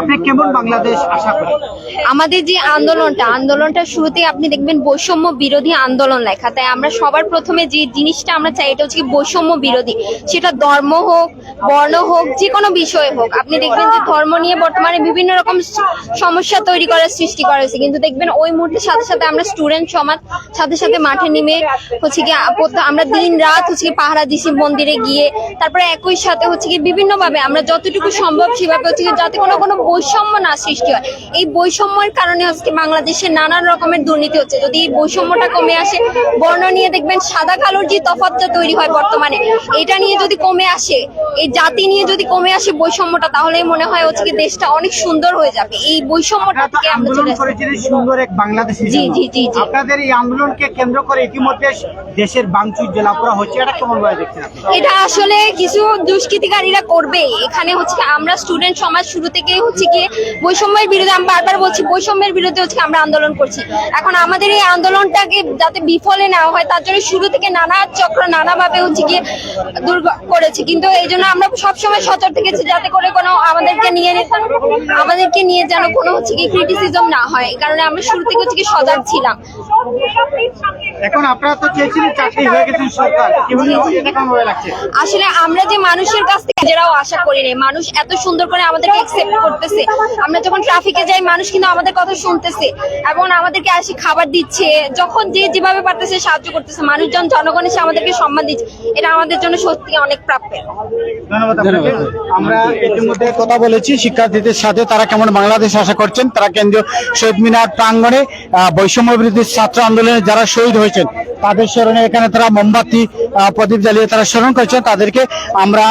আপনি কেমন বাংলাদেশ আশা করেন? আমাদের যে আন্দোলনটা আন্দোলনটা শুরুতে আপনি দেখবেন বৈষম্য বিরোধী আন্দোলন লেখা। তাই আমরা সবার প্রথমে যে জিনিসটা আমরা চাই, এটা হচ্ছে বৈষম্য বিরোধী। সেটা ধর্ম হোক, বর্ণ হোক, যে কোনো বিষয় হোক। আপনি দেখবেন যে ধর্ম নিয়ে বর্তমানে বিভিন্ন রকম সমস্যা তৈরি করার সৃষ্টি করা হয়েছে। কিন্তু দেখবেন ওই মুহূর্তে সাথে সাথে আমরা স্টুডেন্ট সমাজ, সাথে সাথে মাঠে নেমে হচ্ছে কি আমরা দিন রাত হচ্ছে কি পাহারা দিছি মন্দিরে গিয়ে, তারপরে একই সাথে হচ্ছে কি বিভিন্নভাবে আমরা যতটুকু সম্ভব সেভাবে হচ্ছে কি যাতে কোনো কোনো বৈষম্য না সৃষ্টি হয়। এই বৈষম্যের কারণে হচ্ছে কি বাংলাদেশে নানান রকমের দুর্নীতি হচ্ছে। যদি এই বৈষম্যটা কমে আসে বর্ণ নিয়ে দেখবেন সাদা কালোর যে তফাতটা তৈরি হয় বর্তমানে এটা নিয়ে যদি কমে আসে এই জাতি নিয়ে যদি কমে আসে বৈষম্যটা তাহলেই মনে হয় হচ্ছে কি দেশটা অনেক সুন্দর হয়ে যাবে। এই বৈষম্যটা থেকে আমরা চলে সুন্দর এক বাংলাদেশের জি, জি, জি, জি। আপনাদের এই আন্দোলনকে কেন্দ্র করে ইতিমধ্যে দেশের বাংচুর জেলাপুরা হচ্ছে। এটা কেমন ভাবে দেখছেন এটা আসলে কিছু দুষ্কৃতিকারীরা করবে। এখানে হচ্ছে আমরা স্টুডেন্ট সমাজ শুরু থেকে হচ্ছে কি বৈষম্যের বিরুদ্ধে আমি বারবার বলছি বৈষম্যের বিরুদ্ধে হচ্ছে আমরা আন্দোলন করছি। এখন আমাদের এই আন্দোলনটাকে যাতে বিফলে নেওয়া হয় তার জন্য শুরু থেকে নানা চক্র নানাভাবে হচ্ছে কি দুর্গ করেছে। কিন্তু এই জন্য আমরা সবসময় সচেতন থেকেছি যাতে করে কোনো আমাদেরকে নিয়ে আমাদেরকে নিয়ে যেন কোনো হচ্ছে কি ক্রিটিসিজম না হয়। কারণে আমরা শুরু থেকে হচ্ছে কি সজাগ ছিলাম। এখন আপনারা তো চেয়েছিলেন চাকরি হয়ে গেছেন সরকার। আসলে আমরা যে মানুষের কাছ থেকে নিজেরাও আশা করি নাই মানুষ এত সুন্দর করে আমাদেরকে একসেপ্ট করতেছে। আমরা যখন ট্রাফিকে যাই, মানুষ কিন্তু আমাদের কথা শুনতেছে এবং আমাদেরকে খাবার দিচ্ছে। যখন যে যেভাবে পারতেছে, সাহায্য করতেছে। মানুষজন, জনগণ এসে আমাদেরকে সম্মান দিচ্ছে। এটা আমাদের জন্য সত্যি অনেক আমরা ইতিমধ্যে কথা বলেছি। শিক্ষার্থীদের সাথে তারা কেমন বাংলাদেশ আশা করছেন, তারা কেন্দ্রীয় শহীদ মিনার প্রাঙ্গণে বৈষম্য বিরোধী ছাত্র আন্দোলনে যারা শহীদ হয়েছেন, তাদের স্মরণে এখানে তারা মোমবাতি প্রদীপ জ্বালিয়ে তারা স্মরণ করছেন। তাদেরকে আমরা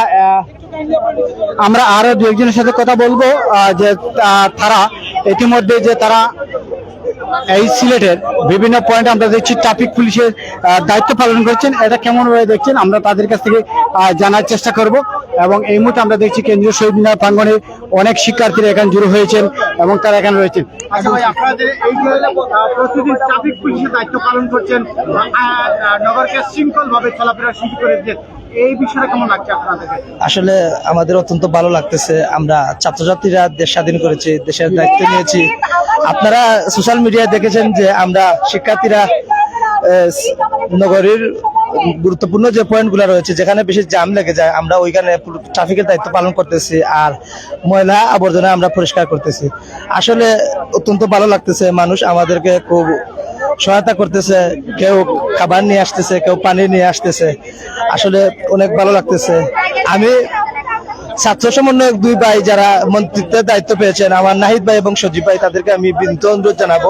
আমরা আরও দু একজনের সাথে কথা বলব যে তারা ইতিমধ্যে যে তারা এই সিলেটের বিভিন্ন পয়েন্টে আমরা দেখছি ট্রাফিক পুলিশের দায়িত্ব পালন করছেন। এটা কেমন ভাবে দেখছেন আমরা তাদের কাছ থেকে জানার চেষ্টা করব। এবং এই মুহূর্তে আমরা দেখছি কেন্দ্রীয় শহীদ মিনার প্রাঙ্গণে অনেক শিক্ষার্থীরা এখানে জড়ো হয়েছেন এবং তারা এখানে রয়েছেন। আচ্ছা ট্রাফিক পুলিশের দায়িত্ব পালন করছেন নগরকে শৃঙ্খল ভাবে চলাফেরা শুরু করে দিচ্ছেন আসলে আমাদের অত্যন্ত ভালো লাগতেছে। আমরা ছাত্রছাত্রীরা দেশ স্বাধীন করেছি, দেশের দায়িত্ব নিয়েছি। আপনারা সোশ্যাল মিডিয়ায় দেখেছেন যে আমরা শিক্ষার্থীরা নগরীর গুরুত্বপূর্ণ যে পয়েন্টগুলো রয়েছে, যেখানে বেশি জাম লেগে যায়, আমরা ওইখানে ট্রাফিকের দায়িত্ব পালন করতেছি আর ময়লা আবর্জনা আমরা পরিষ্কার করতেছি। আসলে অত্যন্ত ভালো লাগতেছে। মানুষ আমাদেরকে খুব সহায়তা করতেছে, কেউ খাবার নিয়ে আসতেছে, কেউ পানি নিয়ে আসতেছে। আসলে অনেক ভালো লাগতেছে। আমি ছাত্র সমন্বয়ক দুই ভাই যারা মন্ত্রিত্বের দায়িত্ব পেয়েছেন, আমার নাহিদ ভাই এবং সজীব ভাই, তাদেরকে আমি বিনীত অনুরোধ জানাব।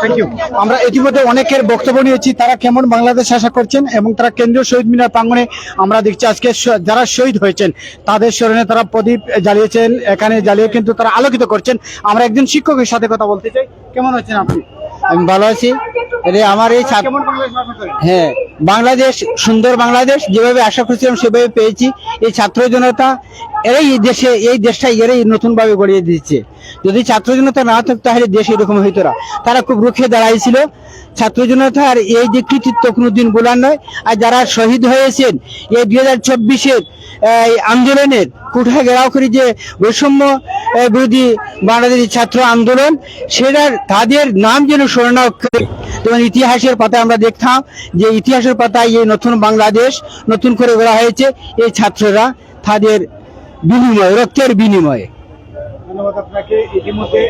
থ্যাংক ইউ আমরা ইতিমধ্যে অনেকের বক্তব্য নিয়েছি, তারা কেমন বাংলাদেশ আশা করছেন এবং তারা কেন্দ্রীয় শহীদ মিনার প্রাঙ্গণে আমরা দেখছি আজকে যারা শহীদ হয়েছেন, তাদের স্মরণে তারা প্রদীপ জ্বালিয়েছেন, এখানে জ্বালিয়ে কিন্তু তারা আলোকিত করছেন। আমরা একজন শিক্ষকের সাথে কথা বলতে চাই। কেমন আছেন আপনি? আমি ভালো আছি। আমার এই হ্যাঁ বাংলাদেশ সুন্দর বাংলাদেশ যেভাবে আশা করছিলাম সেভাবে পেয়েছি। এই ছাত্র জনতা এরাই এই দেশে, এই দেশটা এরাই নতুন ভাবে গড়িয়ে দিচ্ছে যদি ছাত্র জনতা না থাকতো, তাহলে দেশ এরকম হইতো না। তারা খুব রুখে দাঁড়াইছিল। ছাত্র জনতা আর এই যে কৃতিত্ব কোনোদিন বলার নয়। আর যারা শহীদ হয়েছেন, এই দুই হাজার চব্বিশের, এই আন্দোলনের কুঠা ঘেরাও করে যে বৈষম্য বিরোধী বাংলাদেশি ছাত্র আন্দোলন, সেটার, তাদের নাম যেন স্মরণ করে। যেমন ইতিহাসের পাতায় আমরা দেখতাম যে ইতিহাসের পাতায় এই নতুন বাংলাদেশ নতুন করে গড়া হয়েছে। এই ছাত্ররা তাদের বিনিময়ে রক্তের বিনিময়ে। ধন্যবাদ আপনাকে। ইতিমধ্যে